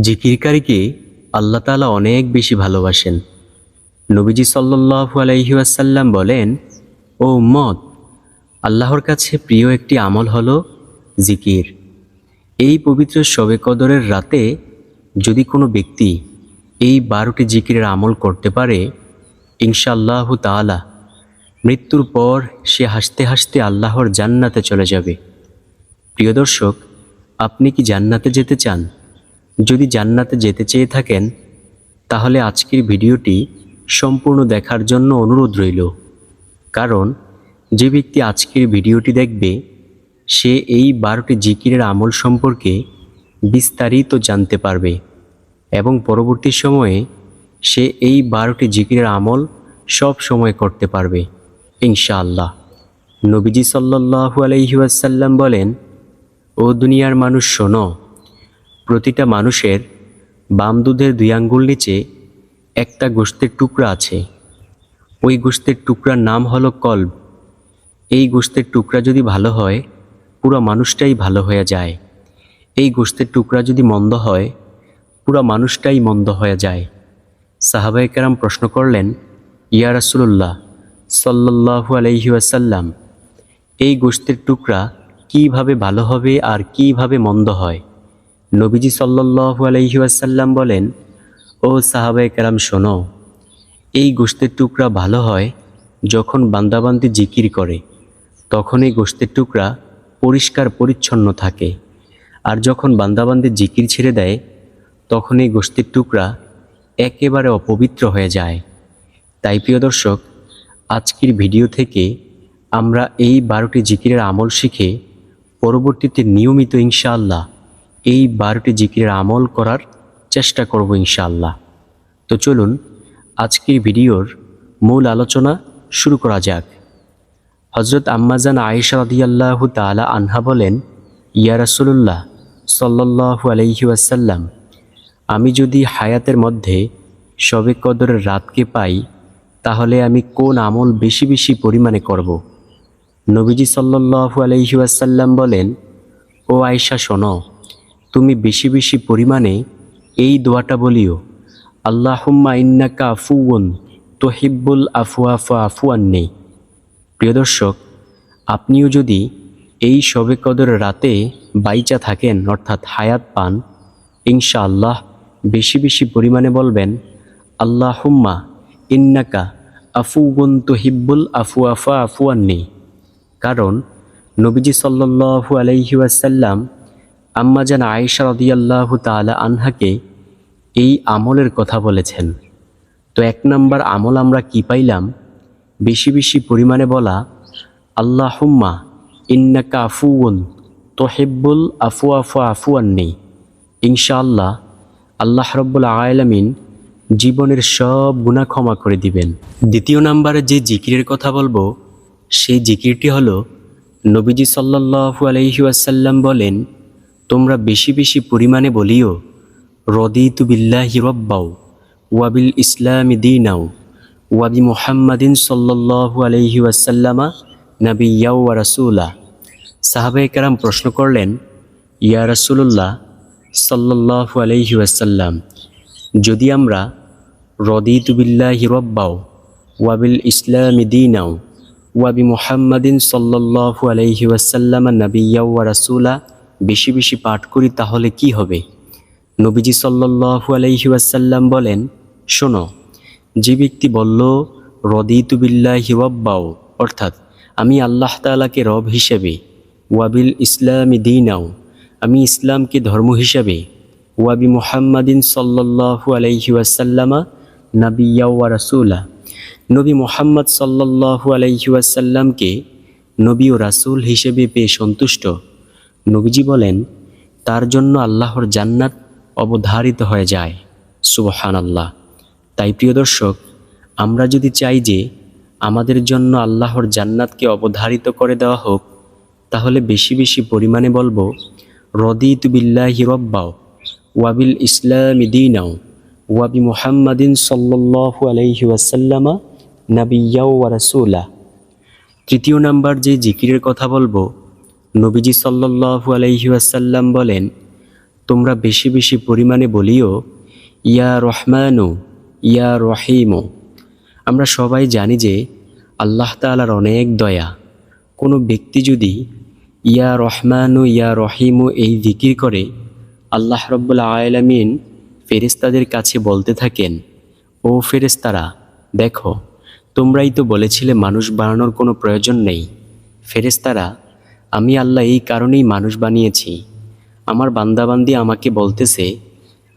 জিকিরকারীকে আল্লাহ তাআলা অনেক বেশি ভালোবাসেন। নবীজি সাল্লাল্লাহু আলাইহি ওয়াসাল্লাম বলেন, ও উম্মত, আল্লাহর কাছে প্রিয় একটি আমল হল জিকির। এই পবিত্র শবে কদরের রাতে যদি কোনো ব্যক্তি এই বারোটি জিকিরের আমল করতে পারে, ইনশাআল্লাহ তাআলা মৃত্যুর পর সে হাসতে হাসতে আল্লাহর জান্নাতে চলে যাবে। প্রিয় দর্শক, আপনি কি জান্নাতে যেতে চান? যদি জান্নাতে যেতে চেয়ে থাকেন, তাহলে আজকের ভিডিওটি সম্পূর্ণ দেখার জন্য অনুরোধ রইল। কারণ যে ব্যক্তি আজকের ভিডিওটি দেখবে, সে এই বারোটি জিকিরের আমল সম্পর্কে বিস্তারিত জানতে পারবে এবং পরবর্তী সময়ে সে এই বারোটি জিকিরের আমল সব সময় করতে পারবে, ইনশাআল্লাহ। নবীজি সাল্লাল্লাহু আলাইহি ওয়াসাল্লাম বলেন, ও দুনিয়ার মানুষ শোনো প্রতিটা মানুষের বাম দুধের দুই আঙ্গুল নিচে একটা গোস্তের টুকরা আছে। ওই গোস্তের টুকরার নাম হলো কল্ব। এই গোস্তের টুকরা যদি ভালো হয়, পুরো মানুষটাই ভালো হয়ে যায়। এই গোস্তের টুকরা যদি মন্দ হয়, পুরো মানুষটাই মন্দ হয়ে যায়। সাহাবাই কেরাম প্রশ্ন করলেন, ইয়া রাসুল্লাহ সাল্লাহু আলাইহি ওয়াসাল্লাম, এই গোস্তের টুকরা কীভাবে ভালো হবে আর কীভাবে মন্দ হয়? নবীজি সাল্লাহু আলাইহি ওয়াসাল্লাম বলেন, ও সাহাবাই কেরাম, শোনো, এই গোস্তের টুকরা ভালো হয় যখন বান্দাবান্দি জিকির করে। তখন এই গোস্তের টুকরা পরিষ্কার পরিচ্ছন্ন থাকে। আর যখন বান্দাবান্দি জিকির ছেড়ে দেয়, তখন এই গোস্তের টুকরা একেবারে অপবিত্র হয়ে যায়। তাই প্রিয় দর্শক, আজকের ভিডিও থেকে আমরা এই বারোটি জিকিরের আমল শিখে পরবর্তীতে নিয়মিত ইনশাআল্লাহ এই বারোটি জিকিরের আমল করার চেষ্টা করব ইনশাআল্লাহ। তো চলুন, আজকের ভিডিওর মূল আলোচনা শুরু করা যাক। হজরত আম্মাজান আয়েশা রাদিয়াল্লাহু তাআলা আনহা বলেন, ইয়া রাসূলুল্লাহ সাল্লাল্লাহু আলাইহি ওয়াসাল্লাম, আমি যদি হায়াতের মধ্যে সবে কদরের রাতকে পাই, তাহলে আমি কোন আমল বেশি বেশি পরিমাণে করব? নবীজি সাল্লাল্লাহু আলাইহি ওয়াসাল্লাম বলেন, ও আয়েশা শোনো তুমি বেশি বেশি পরিমাণে এই দোয়াটা বলিও। আল্লাহুম্মা ইন্নাকা আফুউন তোহিব্বুল আফুয়া ফা আফুয়ান নেই প্রিয় দর্শক, আপনিও যদি এই শবে কদর রাতে বাইচা থাকেন, অর্থাৎ হায়াত পান, ইনশাআল্লাহ বেশি বেশি পরিমাণে বলবেন আল্লাহ হুম্মা ইন্নাকা আফুগুন তোহিব্বুল আফুয়াফা আফুয়ান নেই কারণ নবীজি সাল্লাল্লাহু আলাইহি ওয়াসাল্লাম আম্মাজান আয়েশা রাদিয়াল্লাহু তাআলা আনহাকে এই আমলের কথা বলেছেন। তো এক নম্বর আমল আমরা কি পাইলাম? বেশি বেশি পরিমাণে বলা, আল্লাহুম্মা ইন্নাকা আফুউন তোহেব্বুল আফু আফু আফুয়ান নেই ইনশাআল্লাহ আল্লাহ রব্বুল আয়ালামিন জীবনের সব গুণা ক্ষমা করে দিবেন। দ্বিতীয় নাম্বারে যে জিকিরের কথা বলব, সেই জিকিরটি হলো, নবীজি সাল্লাল্লাহু আলাইহি ওয়াসাল্লাম বলেন তোমরা বেশি বেশি পরিমাণে বলিও, রদিতু বিল্লাহি রব্বাও ওয়াবিল ইসলামি দিনাও ওয়াবি মুহাম্মাদিন সাল্লাল্লাহু আলাইহি ওয়াসাল্লামা নাবিয়াও ওয়া রাসূলা। সাহাবায়ে কেরাম প্রশ্ন করলেন, ইয়া রাসুল্লাহ সাল্লাল্লাহু আলাইহি ওয়াসাল্লাম, যদি আমরা রদিতু বিল্লাহি রব্বাও ওয়াবিল ইসলামি দিনাও ওয়াবি মুহাম্মাদিন সাল্লাল্লাহু আলাইহি ওয়াসাল্লামা নাবিয়াও ওয়া রাসূলা বেশি বেশি পাঠ করি তাহলে কি হবে? নবীজি সাল্লাল্লাহু আলাইহি ওয়াসাল্লাম বলেন, শোনো, যে ব্যক্তি বলল, রদিতু বিল্লাহি রব্বাও অর্থাৎ, আমি আল্লাহ তাআলাকে রব হিসেবে ওয়াবিল ইসলামি দিনাও আমি ইসলামকে ধর্ম হিসাবে ওয়াবি মুহাম্মাদিন সাল্লাল্লাহু আলাইহি ওয়াসাল্লামা নাবিয়া ওয়া রাসূলা নবী মোহাম্মদ সাল্লাল্লাহু আলাইহি ওয়াসাল্লামকে নবী ও রাসূল হিসেবে পেয়ে সন্তুষ্ট। নবীজি বলেন, তার জন্য আল্লাহর জান্নাত অবধারিত হয়ে যায়। সুবহান আল্লাহ তাই প্রিয় দর্শক, আমরা যদি চাই যে আমাদের জন্য আল্লাহর জান্নাতকে অবধারিত করে দেওয়া হোক, তাহলে বেশি বেশি পরিমাণে বলব, রদিত বিল্লাহি রব্বাও ওয়াবিল ইসলামি দিনাও ওয়াবি মুহাম্মাদিন সাল্লাল্লাহু আলাইহি ওয়াসাল্লামা নাবিয়াও ওয়া রাসূলা তৃতীয় নাম্বার যে জিকিরের কথা বলব নবীজি সাল্লাল্লাহু আলাইহি ওয়াসাল্লাম বলেন, তোমরা বেশি বেশি পরিমাণে বলিও, ইয়া রহমানু, ইয়া রহিমু। আমরা সবাই জানি যে আল্লাহ তালার অনেক দয়া। কোনো ব্যক্তি যদি ইয়া রহমানু, ইয়া রহিমু এই জিকির করে, আল্লাহ রব্বুল আয়ালামিন ফেরেস্তাদের কাছে বলতে থাকেন, ও ফেরেস্তারা দেখো, তোমরাই তো বলেছিলে মানুষ বানানোর কোনো প্রয়োজন নেই। ফেরেস্তারা আমি আল্লাহ এই কারণেই মানুষ বানিয়েছি। আমার বান্দাবান্দি আমাকে বলতেছে,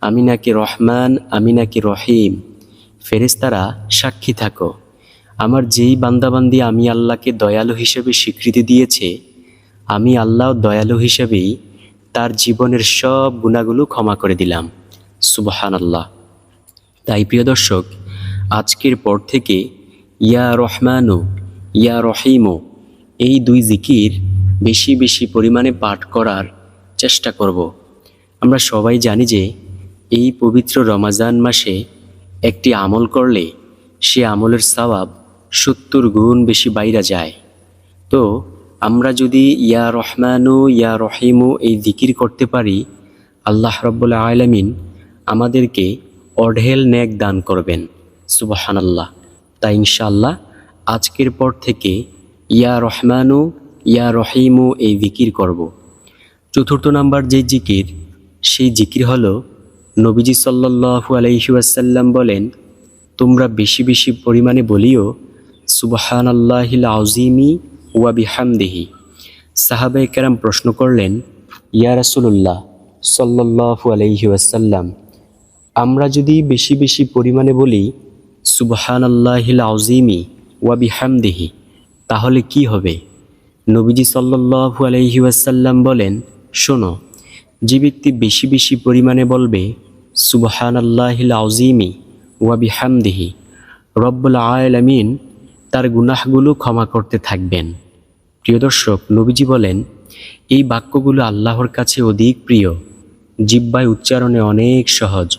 আমি নাকি রহমান, আমি নাকি রহিম। ফেরেস্তারা সাক্ষী থাকো। আমার যেই বান্দাবান্দি আমি আল্লাহকে দয়ালু হিসেবে স্বীকৃতি দিয়েছে, আমি আল্লাহ দয়ালু হিসেবেই তার জীবনের সব গুণাগুলো ক্ষমা করে দিলাম। সুবহান আল্লাহ তাই প্রিয় দর্শক, আজকের পর থেকে, ইয়া রহমানু, ইয়া রহিমু, এই দুই জিকির বেশি বেশি পরিমাণে পাঠ করার চেষ্টা করব। আমরা সবাই জানি যে এই পবিত্র রমাজান মাসে একটি আমল করলে সে আমলের সওয়াব সত্তর গুণ বেশি বাইরা যায়। তো আমরা যদি ইয়া রহমানু ইয়া রহিমু এই জিকির করতে পারি, আল্লাহ রব্বুল্লা আলমিন আমাদেরকে অঢেল ন্যাক দান করবেন। সুবাহানাল্লাহ। তাই ইনশাআল্লাহ আজকের পর থেকে ইয়া রহমানু ইয়া রহিমু, এই জিকির করব। চতুর্থ নাম্বার যে জিকির, সেই জিকির হল, নবীজি সাল্লাহু আলহিউসাল্লাম বলেন, তোমরা বেশি বেশি পরিমাণে বলিও সুবাহান আল্লাহিল আউজিমি ওয়া বিহামদেহি সাহাবে কেরাম প্রশ্ন করলেন, ইয়া রাসুল্লাহ সাল্লাহু আলহিউসাল্লাম আমরা যদি বেশি বেশি পরিমাণে বলি সুবহান আল্লাহিল আউজিমি ওয়া বিহামদেহি, তাহলে কি হবে নবীজি সাল্লাহু আলহি ওয়াসাল্লাম বলেন, শোনো, যে ব্যক্তি বেশি বেশি পরিমাণে বলবে সুবহান আল্লাহিল আউজিমি ওয়াবি হামদিহি রব্বুল আয়ালামিন তার গুনাহগুলো ক্ষমা করতে থাকবেন। প্রিয় দর্শক, নবীজি বলেন, এই বাক্যগুলো আল্লাহর কাছে অধিক প্রিয়। জিব্বায় উচ্চারণে অনেক সহজ,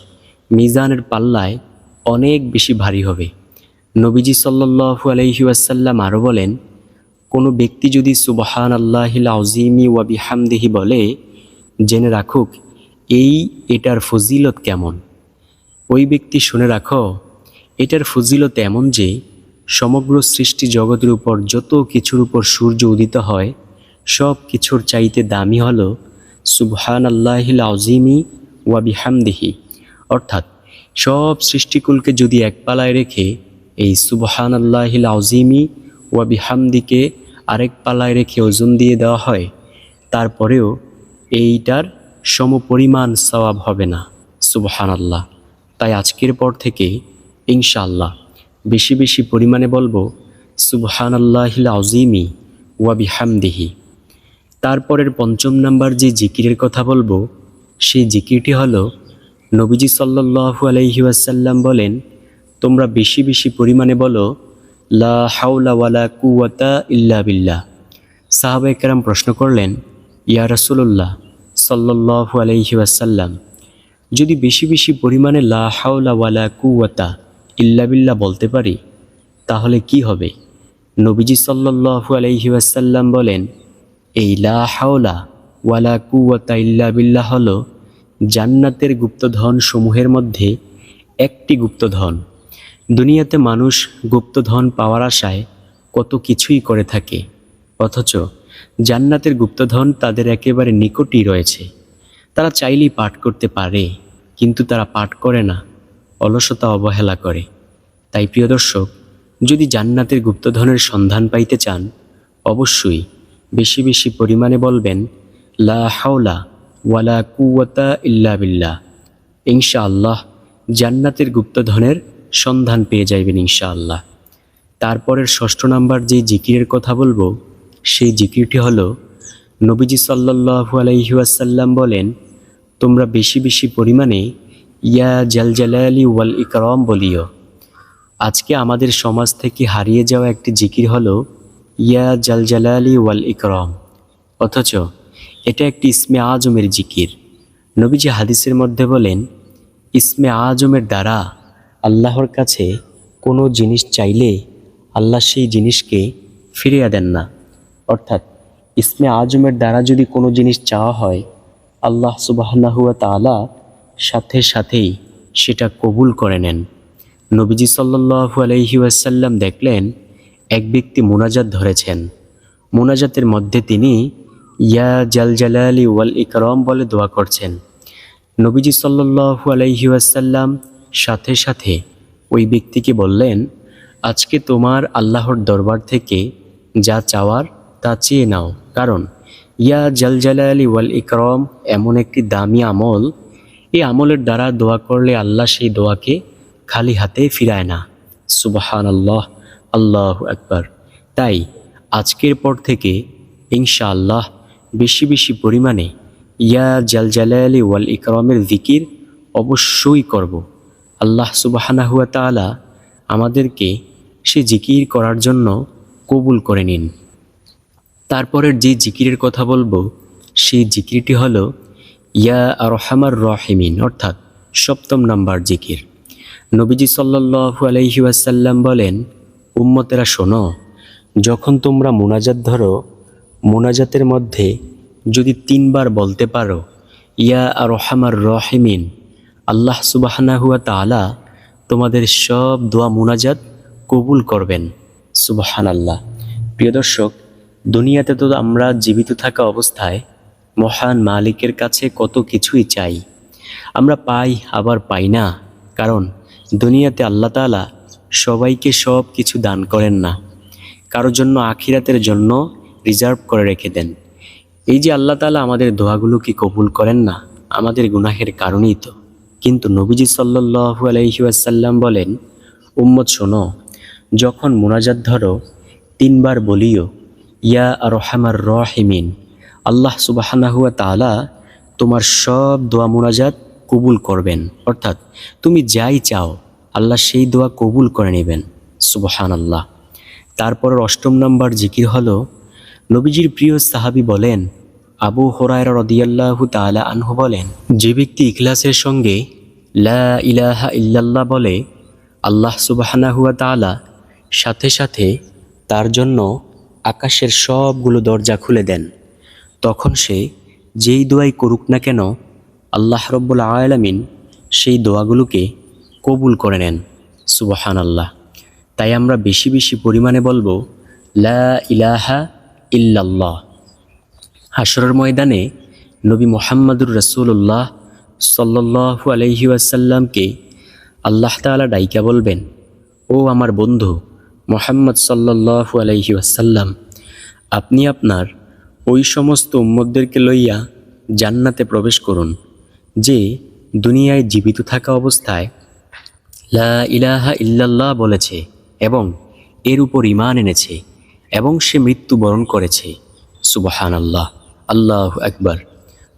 মিজানের পাল্লায় অনেক বেশি ভারী হবে। নবীজি সাল্লাহু আলহি ওয়াসাল্লাম আরও বলেন কোনো ব্যক্তি যদি সুবহান আল্লাহিল আউজিমি ওয়াবি হামদিহি বলে, জেনে রাখুক, এই এটার ফজিলত কেমন? ওই ব্যক্তি শুনে রাখো, এটার ফজিলত এমন যে, সমগ্র সৃষ্টি জগতের উপর যত কিছুর উপর সূর্য উদিত হয়, সব কিছুর চাইতে দামি হল সুবহান আল্লাহিল আউজিমি ওয়াবি হামদিহি অর্থাৎ, সব সৃষ্টিকুলকে যদি এক পালায় রেখে এই সুবহান আল্লাহিল আউজিমি ওয়াবি হামদিকে আরেক পালায় রেখে ওজন দিয়ে দেওয়া হয়, তারপরেও এইটার সমপরিমাণ সওয়াব হবে না। সুবহান আল্লাহ তাই আজকের পর থেকে ইনশাআল্লাহ বেশি বেশি পরিমাণে বলব সুবহান আল্লাহিল আউজিমি ওয়াবি হামদিহি তারপরের পঞ্চম নাম্বার যে জিকিরের কথা বলব, সেই জিকিরটি হলো, নবীজি সাল্লাহু আলহি ওয়াসাল্লাম বলেন, তোমরা বেশি বেশি পরিমাণে বলো লা হাউলা ওয়ালা কুয়াতা ইল্লা বিল্লাহ। সাহাবা একরাম প্রশ্ন করলেন, ইয়া রাসুল্লাহ সাল্লাহু আলহি ওয়াসাল্লাম, যদি বেশি বেশি পরিমাণে লা হাউলা ওয়ালা কুয়াতা ইল্লা বিল্লাহ বলতে পারি, তাহলে কি হবে? নবীজি সাল্লাহু আলহি ওয়াসাল্লাম বলেন, এই লা হাওলা ওয়ালা কুয়াতা ইল্লা বিল্লাহ হল জান্নাতের গুপ্তধন সমূহের মধ্যে একটি গুপ্তধন। দুনিয়াতে মানুষ গুপ্তধন পাওয়ার আশায় কত কিছুই করে থাকে। অথচ জান্নাতের গুপ্তধন তাদের একেবারে নিকটই রয়েছে। তারা চাইলেই পাঠ করতে পারে, কিন্তু তারা পাঠ করে না, অলসতা অবহেলা করে। তাই প্রিয় দর্শক, যদি জান্নাতের গুপ্তধনের সন্ধান পাইতে চান, অবশ্যই বেশি বেশি পরিমাণে বলবেন, লা হাওলা ওয়ালা কুওয়াতা ইল্লা বিল্লাহ। ইনশাআল্লাহ জান্নাতের গুপ্তধনের সন্ধান পেয়ে যাইবেন ইনশাআল্লাহ। তারপরের ষষ্ঠ নাম্বার যে জিকিরের কথা বলব, সেই জিকিরটি হলো, নবীজি সাল্লাহু আলাইহাসাল্লাম বলেন, তোমরা বেশি বেশি পরিমাণে ইয়া জালজালালি ওয়াল ইকরম বলিও। আজকে আমাদের সমাজ থেকে হারিয়ে যাওয়া একটি জিকির হলো, ইয়া জালজালালি ওয়াল ইকরম। অথচ এটা একটি ইসমে আজমের জিকির। নবীজি হাদিসের মধ্যে বলেন, ইসমে আজমের দ্বারা আল্লাহর কাছে কোনো জিনিস চাইলে আল্লাহ সেই জিনিসকে ফিরিয়ে দেন না। অর্থাৎ ইসমে আজমের দ্বারা যদি কোনো জিনিস চাওয়া হয়, আল্লাহ সুবাহানাহুয়া তালা সাথে সাথেই সেটা কবুল করে নেন। নবীজি সাল্লাহু আলহি দেখলেন, এক ব্যক্তি মোনাজাত ধরেছেন। মোনাজাতের মধ্যে তিনি, ইয়া জাল জালালি ওয়াল ইকরম বলে দোয়া করছেন। নবীজি সাল্লাহু আলহি ওয়াসাল্লাম সাথে সাথে ওই ব্যক্তিকে বললেন, আজকে তোমার আল্লাহর দরবার থেকে যা চাওয়ার তা চেয়ে নাও। কারণ ইয়া জাল জালালি ওয়াল ইকরম এমন একটি দামি আমল, এই আমলের দ্বারা দোয়া করলে আল্লাহ সেই দোয়াকে খালি হাতে ফিরায় না। সুবাহান আল্লাহ আল্লাহ একবার তাই আজকের পর থেকে ইনশাআল্লাহ বেশি বেশি পরিমাণে ইয়া জাল জালালি ওয়াল ইকরমের জিকির অবশ্যই করব। আল্লাহ সুবাহানা হুয়া তালা আমাদেরকে সে জিকির করার জন্য কবুল করে নিন। তারপরের যে জিকিরের কথা বলব, সেই জিকিরটি হল, ইয়া রহমার রহিমিন, অর্থাৎ সপ্তম নাম্বার জিকির। নবীজি সাল্লাহু আলহি ওয়াসাল্লাম বলেন, উম্মতেরা শোনো, যখন তোমরা মোনাজাত ধরো, মোনাজাতের মধ্যে যদি তিনবার বলতে পারো, ইয়া রহমার রহিমিন আল্লাহ সুবাহানা হুয়া তালা তোমাদের সব দোয়া মোনাজাত কবুল করবেন। সুবাহান আল্লাহ প্রিয় দর্শক, দুনিয়াতে তো আমরা জীবিত থাকা অবস্থায় মহান মালিকের কাছে কত কিছুই চাই। আমরা পাই, আবার পাই না। কারণ দুনিয়াতে আল্লাহ তালা সবাইকে সব কিছু দান করেন না। কারোর জন্য আখিরাতের জন্য রিজার্ভ করে রেখে দেন। এই যে আল্লাহ তালা আমাদের দোয়াগুলোকে কবুল করেন না, আমাদের গুনাহের কারণেই তো। কিন্তু নবীজি সাল্লু আলহিউসাল্লাম বলেন, উম্মত শোনো, যখন মোনাজাত ধরো, তিনবার বলিও, ইয়া আর রহমার রহিমিন, আল্লাহ সুবাহানাহুয়া তালা তোমার সব দোয়া মোনাজাত কবুল করবেন। অর্থাৎ তুমি যাই চাও, আল্লাহ সেই দোয়া কবুল করে নেবেন। সুবহান আল্লাহ তারপর অষ্টম নম্বর জিকির হলো, নবীজির প্রিয় সাহাবি বলেন আবু হরায়রা রদিয়াল্লাহু তালা আনহু বলেন, যে ব্যক্তি ইখলাসের সঙ্গে লা ইলাহা ইল্লাল্লাহ বলে, আল্লাহ সুবাহানা হুয়া তালা সাথে সাথে তার জন্য আকাশের সবগুলো দরজা খুলে দেন। তখন সে যেই দোয়াই করুক না কেন, আল্লাহ রব্বুল আয়ালামিন সেই দোয়াগুলোকে কবুল করে নেন সুবাহান আল্লাহ তাই আমরা বেশি বেশি পরিমাণে বলব, লা ইলাহা ইল্লাল্লাহ। হাসরের ময়দানে নবী মোহাম্মদুর রসুল্লাহ সাল্লাহু আলহি আসাল্লামকে আল্লাহ তালা ডাইকা বলবেন, ও আমার বন্ধু মোহাম্মদ সাল্লাহু আলহি আসাল্লাম আপনি আপনার ওই সমস্ত উম্মদদেরকে লইয়া জান্নাতে প্রবেশ করুন, যে দুনিয়ায় জীবিত থাকা অবস্থায় লা ইলাহা ইল্লাল্লাহ বলেছে এবং এর উপর ইমান এনেছে এবং সে মৃত্যুবরণ করেছে। সুবহান আল্লাহ আল্লাহ একবার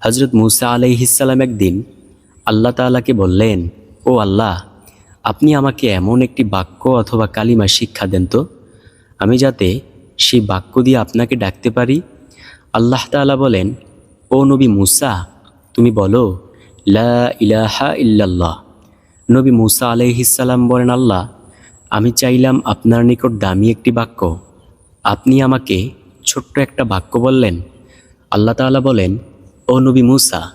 হজরত মুসা আলাইহিসাল্লাম একদিন আল্লাহ তাআলাকে বললেন, ও আল্লাহ, আপনি আমাকে এমন একটি বাক্য অথবা কালিমা শিক্ষা দেন তো। আমি যাতে সেই বাক্য দিয়ে আপনাকে ডাকতে পারি। আল্লাহ তাআলা বলেন, ও নবী মুসা, তুমি বলো, লা ইলাহা ইল্লাল্লাহ। নবী মুসা আলাইহিসাল্লাম বলেন, আল্লাহ, আমি চাইলাম আপনার নিকট দামি একটি বাক্য। আপনি আমাকে ছোট্ট একটা বাক্য বললেন আল্লাহ তাআলা বলেন, ও নবী মুসা,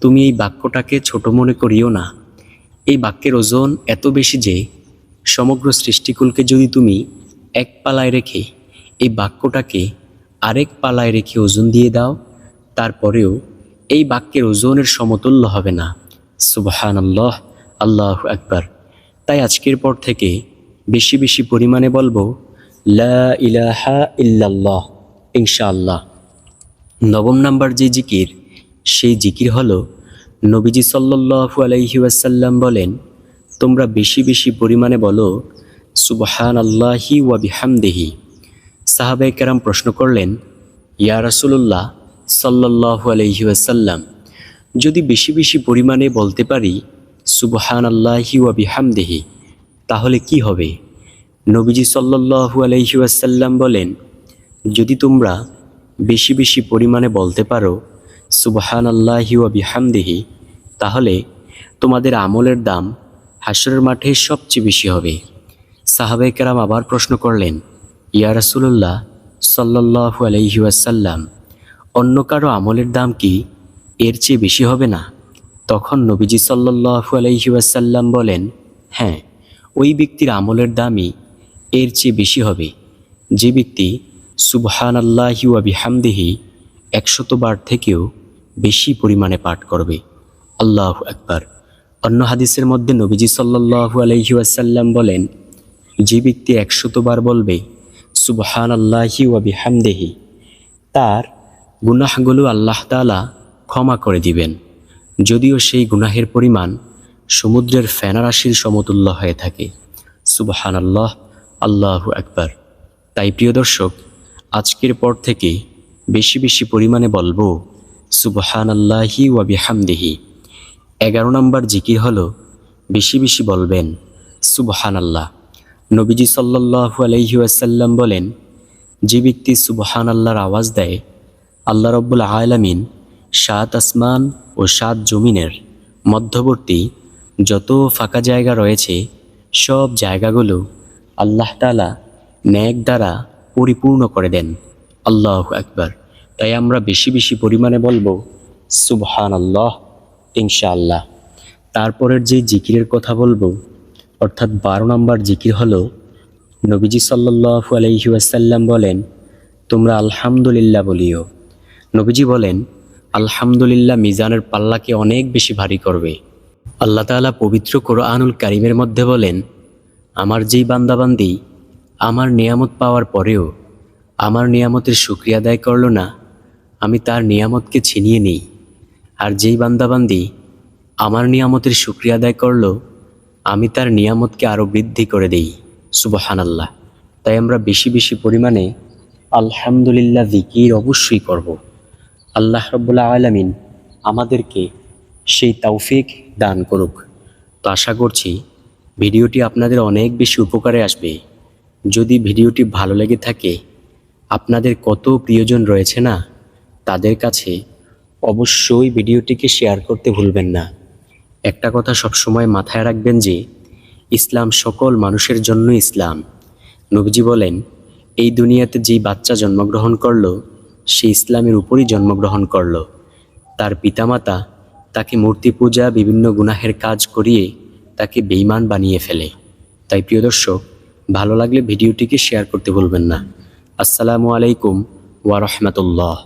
তুমি এই বাক্যটাকে ছোট মনে করিও না। এই বাক্যের ওজন এত বেশি যে, সমগ্র সৃষ্টিকুলকে যদি তুমি এক পালায় রেখে এই বাক্যটাকে আরেক পালায় রেখে ওজন দিয়ে দাও, তারপরেও এই বাক্যের ওজনের সমতুল্য হবে না। সুবহান আল্লাহ আল্লাহ একবার তাই আজকের পর থেকে বেশি বেশি পরিমাণে বলব, লা ইলাহা ইল্লাল্লাহ, ইনশাআল্লাহ। নবম নাম্বার যে জিকির, সেই জিকির হল, নবীজি সাল্লাল্লাহু আলাইহি ওয়াসাল্লাম বলেন, তোমরা বেশি বেশি পরিমাণে বলো সুবহান আল্লাহি ওয়া বিহামদেহি। সাহাবাই কেরাম প্রশ্ন করলেন, ইয়া রাসুলুল্লাহ সাল্লাল্লাহু আলাইহি ওয়াসাল্লাম, যদি বেশি বেশি পরিমাণে বলতে পারি সুবহান আল্লাহি ওয়া বিহামদেহি, তাহলে কি হবে? নবীজি সাল্লাল্লাহু আলাইহি ওয়াসাল্লাম বলেন, যদি তোমরা বেশি বেশি পরিমাণে বলতে পারো সুবহান আল্লাহি ওয়া বিহামদেহি তাহলে তোমাদের আমলের দাম হাসরের মাঠে সবচেয়ে বেশি হবে। সাহাবাই কেরাম আবার প্রশ্ন করলেন, ইয়া রাসুল্লাহ সাল্লাহু আলহি ওয়াসাল্লাম, অন্য কারও আমলের দাম কি এর চেয়ে বেশি হবে না? তখন নবীজি সাল্লাহু আলাইহি ওয়াসাল্লাম বলেন হ্যাঁ ওই ব্যক্তির আমলের দামই এর চেয়ে বেশি হবে। যে ব্যক্তি সুবহান আল্লাহি ওয়াবিহামদিহি একশতবার থেকেও বেশি পরিমাণে পাঠ করবে। আল্লাহ একবার অন্য হাদিসের মধ্যে নবীজি সাল্লাহু আলাইহি ওয়াসাল্লাম বলেন, যে ব্যক্তি একশতবার বলবে সুবহান আল্লাহি ওয়াবিহামদেহি তার গুনাহগুলো আল্লাহ তাআলা ক্ষমা করে দিবেন। যদিও সেই গুনাহের পরিমাণ সমুদ্রের ফেনারাশির সমতুল্য হয়ে থাকে। সুবহান আল্লাহ আল্লাহ একবার তাই প্রিয় দর্শক আজকের পর থেকে বেশি বেশি পরিমাণে বলব সুবহান আল্লাহি ওয়াবিহামদেহি এগারো নম্বর জিকির হলো, বেশি বেশি বলবেন সুবহান আল্লাহ নবীজি সাল্লাহু আলহি আসাল্লাম বলেন, যে ব্যক্তি সুবহান আল্লাহর আওয়াজ দেয়, আল্লাহ রব্বুল আলামিন সাত আসমান ও সাত জমিনের মধ্যবর্তী যত ফাঁকা জায়গা রয়েছে, সব জায়গাগুলো আল্লাহ তালা ন্যাক দ্বারা পরিপূর্ণ করে দেন। আল্লাহ একবার তাই আমরা বেশি বেশি পরিমাণে বলব সুবহান আল্লাহ ইনশাআল্লাহ। তারপরের যে জিকিরের কথা বলব, অর্থাৎ বারো নম্বর জিকির হলো, নবীজি সাল্লাহু আলহি আসাল্লাম বলেন, তোমরা আলহামদুলিল্লাহ বলিও। নবীজি বলেন, আলহামদুলিল্লাহ মিজানের পাল্লাকে অনেক বেশি ভারী করবে। আল্লাহ তাআলা পবিত্র কোরআনুল কারিমের মধ্যে বলেন, আমার যেই বান্দাবান্দি আমার নিয়ামত পাওয়ার পরেও আমার নিয়ামতের শুক্রিয়া আদায় করল না, আমি তার নিয়ামতকে ছিনিয়ে নিই। আর যেই বান্দাবান্দি আমার নিয়ামতের শুক্রিয়া আদায় করল, আমি তার নিয়ামতকে আরও বৃদ্ধি করে দেই। সুবহান আল্লাহ তাই আমরা বেশি বেশি পরিমাণে আলহামদুলিল্লাহ জিকির অবশ্যই করব। আল্লাহ রব্বুল্লাহ আলমিন আমাদেরকে সেই তৌফিক দান করুক। তো আশা করছি ভিডিওটি আপনাদের অনেক বেশি উপকারে আসবে। যদি ভিডিওটি ভালো লেগে থাকে, আপনাদের কত প্রিয়জন রয়েছে না? তাদের কাছে অবশ্যই ভিডিওটিকে শেয়ার করতে ভুলবেন না। একটা কথা সবসময় মাথায় রাখবেন যে, ইসলাম সকল মানুষের জন্য ইসলাম। নবীজি বলেন, এই দুনিয়াতে যেই বাচ্চা জন্মগ্রহণ করল, সে ইসলামের উপরই জন্মগ্রহণ করল। তার পিতামাতা তাকে মূর্তি পূজা, বিভিন্ন গুনাহের কাজ করিয়ে তাকে বেইমান বানিয়ে ফেলে। তাই প্রিয় দর্শক ভালো লাগলে ভিডিওটিকে শেয়ার করতে ভুলবেন না। আসসালামু আলাইকুম ওয়া রাহমাতুল্লাহ।